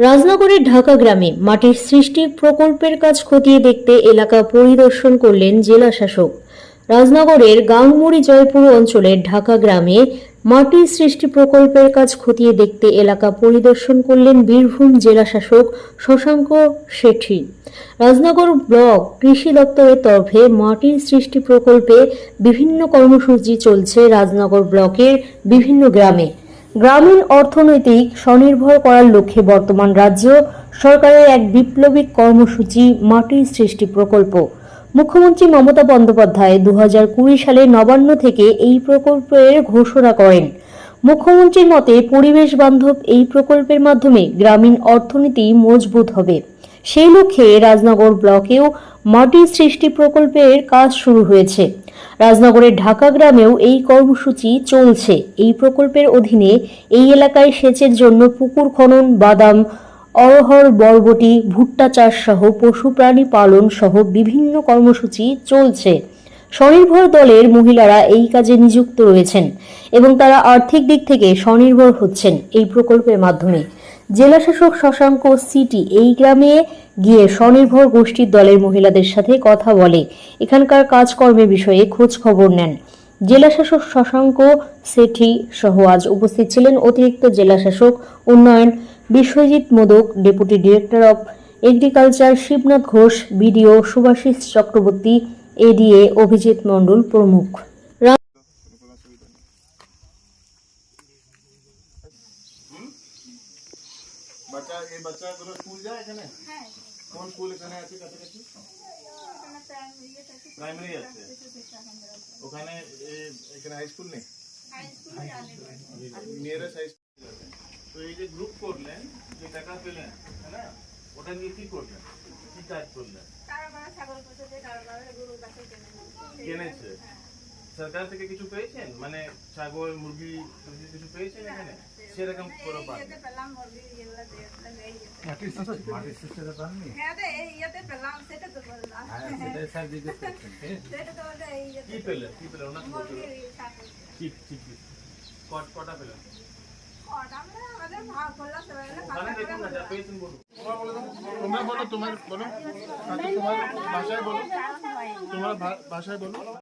রাজনগরের ঢাকা গ্রামে মাটির সৃষ্টি প্রকল্পের কাজ খতিয়ে দেখতে এলাকা পরিদর্শন করলেন জেলা শাসক। রাজনগরের গাংমুড়ি জয়পুর অঞ্চলের ঢাকা গ্রামে মাটির সৃষ্টি প্রকল্পের কাজ খতিয়ে দেখতে এলাকা পরিদর্শন করলেন বীরভূম জেলা শাসক শশাঙ্ক শেঠি। রাজনগর ব্লক কৃষি দপ্তরের তরফে মাটির সৃষ্টি প্রকল্পে বিভিন্ন কর্মসূচি চলছে রাজনগর ব্লকের বিভিন্ন গ্রামে। গ্রামীণ অর্থনৈতিক স্বনির্ভর করার লক্ষ্যে বর্তমান রাজ্য সরকারের এক বিপ্লবী কর্মসূচি মাটির সৃষ্টি প্রকল্প। মুখ্যমন্ত্রী মমতা বন্দ্যোপাধ্যায় দু সালে নবান্ন থেকে এই প্রকল্পের ঘোষণা করেন। মুখ্যমন্ত্রীর মতে, পরিবেশ বান্ধব এই প্রকল্পের মাধ্যমে গ্রামীণ অর্থনীতি মজবুত হবে। সেই লক্ষ্যে রাজনগর ব্লকেও মাটির সৃষ্টি প্রকল্পের কাজ শুরু হয়েছে। রাজনগরের ঢাকা গ্রামেও এই কর্মসূচি চলছে। এই প্রকল্পের অধীনে এই এলাকায় সেচের জন্য পুকুর খনন, বাদাম অরহর বরবটি, ভুট্টা চাষ সহ পশু প্রাণী পালন সহ বিভিন্ন কর্মসূচি চলছে। স্বনির্ভর দলের মহিলারা এই কাজে নিযুক্ত রয়েছেন এবং তারা আর্থিক দিক থেকে স্বনির্ভর হচ্ছেন এই প্রকল্পের মাধ্যমে। জেলাশাসক শশাঙ্ক সিটি এই গ্রামে গিয়ে স্বনির্ভর গোষ্ঠীর দলের মহিলাদের সাথে কথা বলে। এখানকার কাজকর্মের বিষয়ে খোঁজ খবর নেন। জেলাশাসক শশাঙ্ক সেঠি সহ আজ উপস্থিত ছিলেন অতিরিক্ত জেলাশাসক উন্নয়ন, Biswajit Modak, deputy director of agriculture Shibnath Ghosh, BDO Subhasis Chakraborty, ADA Abhijit Mondal প্রমুখ। বাচ্চা এই বাচ্চাগুলো স্কুল যায় এখানে হ্যাঁ কোন স্কুল এখানে আছে কাছাকাছি ওখানে প্রাইমারি আছে প্রাইমারি আছে ওখানে এ- এখানে হাই স্কুল নেই হাই স্কুল জানি নিয়ারেস্ট হাই স্কুল আছে তো এই যে গ্রুপ করলেন যে টাকা পেলেন হ্যাঁ না ওটা নিয়ে কি করলেন কি কাজ করলেন কারোবার ছাগল পুষেছে কারোবার গরু গাছে কেনে কিনেছে সরকার থেকে কিছু পেয়েছেন মানে ছাগল মুরগি কিছু পেয়েছেন এখানে সেরকম কোনো পান হ্যাঁ হ্যাঁ ঠিক কি পেলেন কি পেলেন ঠিক কটা পেলেন তোমরা বলো তোমার বলো আচ্ছা তোমার ভাষায় বলো তোমার ভাষায় বলো